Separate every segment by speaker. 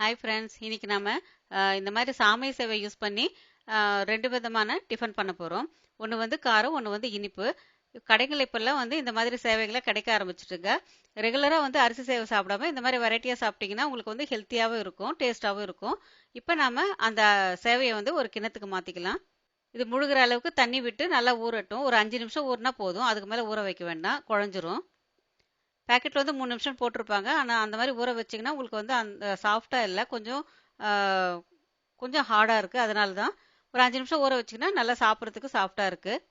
Speaker 1: Hi friends இன்னைக்கு நாம இந்த மாதிரி சாமை சேவை யூஸ் பண்ணி ரெண்டு விதமான டிஃபன் பண்ண போகிறோம் ஒன்று வந்து காரம் ஒன்று வந்து இனிப்பு. கடைகள் இப்பெல்லாம் வந்து இந்த மாதிரி சேவைகளை கிடைக்க ஆரம்பிச்சிட்டுங்க. ரெகுலராக வந்து அரிசி சேவை சாப்பிடாம இந்த மாதிரி வெரைட்டியாக சாப்பிட்டீங்கன்னா உங்களுக்கு வந்து ஹெல்த்தியாகவும் இருக்கும் டேஸ்ட்டாகவும் இருக்கும். இப்போ நாம அந்த சேவையை வந்து ஒரு கிண்ணத்துக்கு மாற்றிக்கலாம் இது முழுகிற அளவுக்கு தண்ணி விட்டு நல்லா ஊறட்டும். ஒரு அஞ்சு நிமிஷம் ஊறினா போதும். அதுக்கு மேலே ஊற வைக்க வேண்டாம். குழஞ்சிரும். பேக்கெட்டில் வந்து மூணு நிமிஷம் போட்டிருப்பாங்க. ஆனால் அந்த மாதிரி ஊற வச்சிங்கன்னா உங்களுக்கு வந்து அந்த சாஃப்டாக இல்லை. கொஞ்சம் கொஞ்சம் ஹார்டாக இருக்குது அதனால தான் ஒரு அஞ்சு நிமிஷம் ஊற வச்சிங்கன்னா நல்லா சாப்பிட்றதுக்கு சாஃப்டாக இருக்குது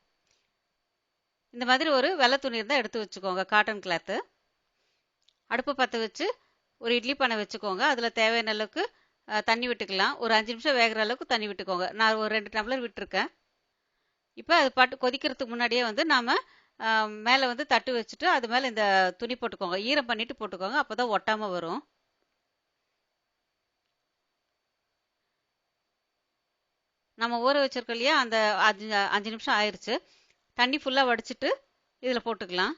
Speaker 1: இந்த மாதிரி ஒரு வெள்ளை துணி இருந்தால் எடுத்து வச்சுக்கோங்க காட்டன் கிளாத்து அடுப்பு பற்ற வச்சு ஒரு இட்லி பானை வச்சுக்கோங்க. அதில் தேவையான அளவுக்கு தண்ணி விட்டுக்கலாம். ஒரு அஞ்சு நிமிஷம் வேகிற அளவுக்கு தண்ணி விட்டுக்கோங்க. நான் ஒரு ரெண்டு டம்ளர் விட்டுருக்கேன். இப்போ அது பாட்டு கொதிக்கிறதுக்கு முன்னாடியே வந்து நாம் மேலே வந்து தட்டு வச்சுட்டு அது மேலே இந்த துணி போட்டுக்கோங்க. ஈரம் பண்ணிட்டு போட்டுக்கோங்க. அப்போ தான் ஒட்டாமல் வரும். நம்ம ஊற வச்சிருக்கோம் இல்லையா? அந்த அஞ்சு அஞ்சு நிமிஷம் ஆயிடுச்சு தண்ணி ஃபுல்லாக வடிச்சிட்டு இதில் போட்டுக்கலாம்.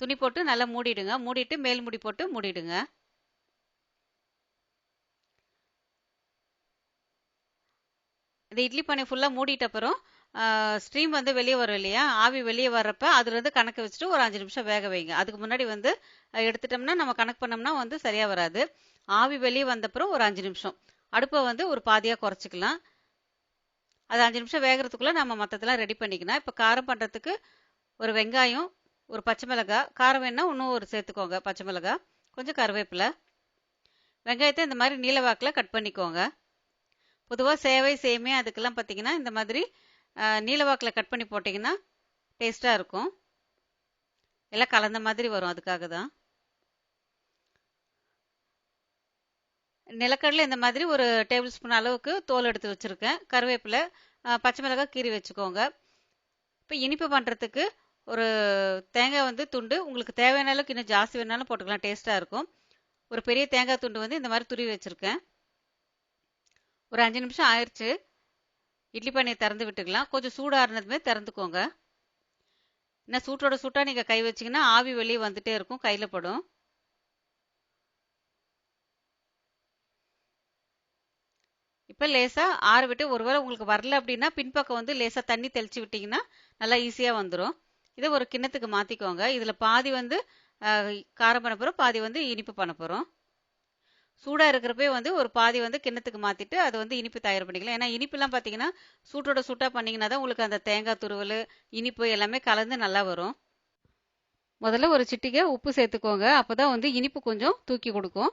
Speaker 1: துணி போட்டு நல்லா மூடிடுங்க. மூடிட்டு மேல் மூடி போட்டு மூடிடுங்க. இந்த இட்லி பானை ஃபுல்லாக மூடிட்ட அப்புறம் ஸ்ட்ரீம் வந்து வெளியே வரும் இல்லையா? ஆவி வெளியே வர்றப்ப அதுலேருந்து கணக்கு வச்சுட்டு ஒரு அஞ்சு நிமிஷம் வேக வைங்க. அதுக்கு முன்னாடி வந்து எடுத்துட்டோம்னா நம்ம கணக்கு பண்ணோம்னா வந்து சரியாக வராது. ஆவி வெளியே வந்தப்புறம் ஒரு அஞ்சு நிமிஷம். அடுப்பை வந்து ஒரு பாதியாக குறைச்சிக்கலாம். அது அஞ்சு நிமிஷம் வேகிறதுக்குள்ளே நம்ம மற்றதெல்லாம் ரெடி பண்ணிக்கலாம் இப்போ காரம் பண்ணுறதுக்கு ஒரு வெங்காயம் ஒரு பச்சை மிளகாய் காரம் வேணால் இன்னும் ஒரு சேர்த்துக்கோங்க பச்சை மிளகாய் கொஞ்சம் கருவேப்பிலை. வெங்காயத்தை இந்த மாதிரி நீல வாக்கில் கட் பண்ணிக்கோங்க. பொதுவாக சேவை சேமே அதுக்கெல்லாம் பார்த்தீங்கன்னா இந்த மாதிரி நீலவாக்கில் கட் பண்ணி போட்டிங்கன்னா டேஸ்ட்டாக இருக்கும். எல்லாம் கலந்த மாதிரி வரும் அதுக்காக தான். நிலக்கடலை இந்த மாதிரி ஒரு டேபிள் ஸ்பூன் அளவுக்கு தோல் எடுத்து வச்சுருக்கேன். கருவேப்பிலை பச்சை மிளகாய் கீறி வச்சுக்கோங்க. இப்போ இனிப்பு பண்ணுறதுக்கு ஒரு தேங்காய் வந்து துண்டு உங்களுக்கு தேவையான அளவுக்கு இன்னும் ஜாஸ்தி வேணாலும் போட்டுக்கலாம் டேஸ்ட்டாக இருக்கும். ஒரு பெரிய தேங்காய் துண்டு வந்து இந்த மாதிரி துருவி வச்சுருக்கேன். ஒரு அஞ்சு நிமிஷம் ஆயிடுச்சு இட்லி பானையை திறந்து விட்டுக்கலாம். கொஞ்சம் சூடாறினதுமே திறந்துக்கோங்க. என்ன சூட்டோட சூட்டாக நீங்கள் கை வச்சிங்கன்னா ஆவி வெளியே வந்துட்டே இருக்கும் கையில் படும். இப்போ லேசாக ஆற விட்டு ஒருவேளை உங்களுக்கு வரல அப்படின்னா பின்பக்கம் வந்து லேசாக தண்ணி தெளிச்சு விட்டிங்கன்னா நல்லா ஈஸியாக வந்துடும் இதை ஒரு கிண்ணத்துக்கு மாற்றிக்கோங்க இதில் பாதி வந்து காரம் பண்ண போகிறோம் பாதி வந்து இனிப்பு பண்ண போகிறோம் சூடாக இருக்கிறப்பே வந்து ஒரு பாதி வந்து கிண்ணத்துக்கு மாற்றிட்டு அது வந்து இனிப்பு தயார் பண்ணிக்கலாம். ஏன்னா இனிப்புலாம் பார்த்தீங்கன்னா சூட்டோட சூட்டாக பண்ணிங்கன்னா தான் உங்களுக்கு அந்த தேங்காய் துருவல் இனிப்பு எல்லாமே கலந்து நல்லா வரும். முதல்ல ஒரு சிட்டிகை உப்பு சேர்த்துக்கோங்க. அப்போ தான் வந்து இனிப்பு கொஞ்சம் தூக்கி கொடுக்கும்.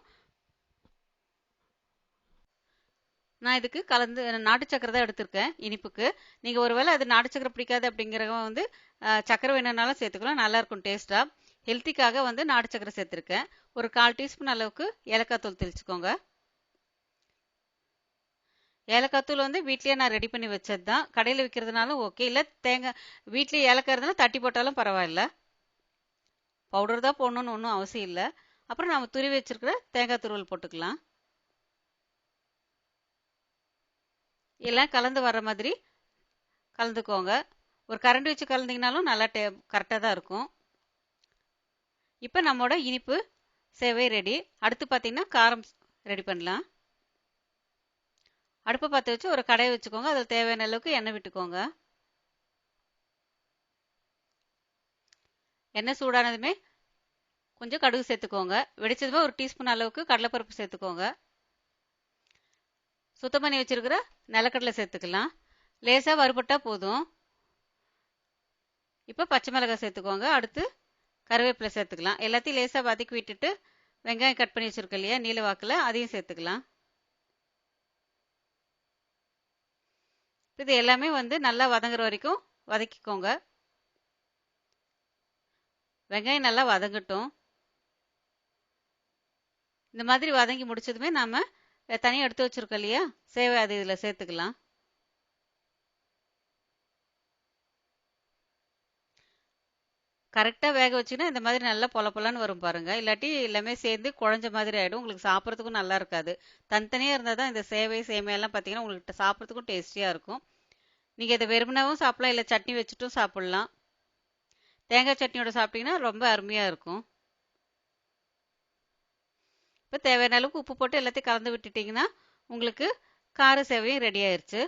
Speaker 1: நான் இதுக்கு கலந்து நாட்டு சக்கரை தான் எடுத்திருக்கேன் இனிப்புக்கு. நீங்கள் ஒருவேளை அது நாட்டு சக்கரை பிடிக்காது அப்படிங்கிறவங்க வந்து சக்கரை வேணும்னாலும் சேர்த்துக்கலாம். நல்லாயிருக்கும் டேஸ்ட்டாக ஹெல்த்திக்காக வந்து நாட்டு சக்கரை சேர்த்துருக்கேன். ஒரு கால் டீஸ்பூன் அளவுக்கு ஏலக்காய் தூள் தெளிச்சுக்கோங்க. ஏலக்காய் தூள் வந்து வீட்லேயே நான் ரெடி பண்ணி வச்சது தான் கடையில் விற்கிறதுனாலும் ஓகே இல்லை தேங்காய் வீட்லேயே ஏலக்காய் இருந்தாலும் தட்டி போட்டாலும் பரவாயில்ல. பவுடர் தான் போடணும்னு ஒன்றும் அவசியம் இல்லை. அப்புறம் நம்ம துருவி வச்சிருக்கிற தேங்காய் துருவல் போட்டுக்கலாம். எல்லாம் கலந்து வர மாதிரி கலந்துக்கோங்க. ஒரு கரண்டி வச்சு கலந்திங்கனாலும் நல்லா டே கரெக்டாக தான் இருக்கும். இப்போ நம்மளோட இனிப்பு சேவை ரெடி அடுத்து பார்த்தீங்கன்னா காரம் ரெடி பண்ணலாம். அடுப்பை பற்ற வச்சு ஒரு கடையை வச்சுக்கோங்க. அதில் தேவையான அளவுக்கு எண்ணெய் விட்டுக்கோங்க. எண்ணெய் சூடானதுமே கொஞ்சம் கடுகு சேர்த்துக்கோங்க. வெடிச்சதுமே ஒரு டீஸ்பூன் அளவுக்கு கடலைப்பருப்பு சேர்த்துக்கோங்க. சுத்தம் பண்ணி வச்சிருக்கிற நிலக்கடலை சேர்த்துக்கலாம். லேசாக வறுபட்டால் போதும். இப்போ பச்சை மிளகாய் சேர்த்துக்கோங்க. அடுத்து கருவேப்பிலை சேர்த்துக்கலாம். எல்லாத்தையும் லேசாக வதக்கி விட்டுட்டு வெங்காயம் கட் பண்ணி வச்சுருக்கோம் இல்லையா நீல வாக்கில் அதையும் சேர்த்துக்கலாம். இது எல்லாமே வந்து நல்லா வதங்குற வரைக்கும் வதக்கிக்கோங்க. வெங்காயம் நல்லா வதங்கட்டும். இந்த மாதிரி வதங்கி முடிச்சதுமே நாம தனியாக எடுத்து வச்சிருக்கோம் இல்லையா சேவை அது இதில் சேர்த்துக்கலாம். கரெக்டாக வேக வச்சுன்னா இந்த மாதிரி நல்லா பொல பொலன்னு வரும் பாருங்கள் இல்லாட்டி எல்லாமே சேர்ந்து குழஞ்ச மாதிரி ஆகிடும் உங்களுக்கு சாப்பிட்றதுக்கும் நல்லா இருக்காது. தனித்தனியாக இருந்தால் தான் இந்த சேவை சேமையெல்லாம் பார்த்தீங்கன்னா உங்களுக்கு சாப்பிட்றதுக்கும் டேஸ்டியாக இருக்கும். நீங்கள் இதை வெறுமனாவும் சாப்பிடலாம் இல்லை சட்னி வச்சுட்டும் சாப்பிட்லாம். தேங்காய் சட்னியோட சாப்பிட்டீங்கன்னா ரொம்ப அருமையாக இருக்கும். இப்போ தேவையான அளவுக்கு உப்பு போட்டு எல்லாத்தையும் கலந்து விட்டுட்டிங்கன்னா உங்களுக்கு கார சேவையும் ரெடி ஆயிடுச்சு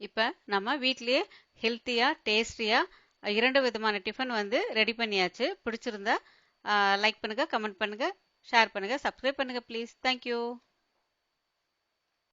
Speaker 1: இப்போ நம்ம வீட்லேயே ஹெல்த்தியாக டேஸ்டியாக இரண்டு விதமான டிஃபன் வந்து ரெடி பண்ணியாச்சு. பிடிச்சிருந்தா லைக் பண்ணுங்கள் கமெண்ட் பண்ணுங்கள் ஷேர் பண்ணுங்கள் சப்ஸ்கிரைப் பண்ணுங்கள் ப்ளீஸ் தேங்க்யூ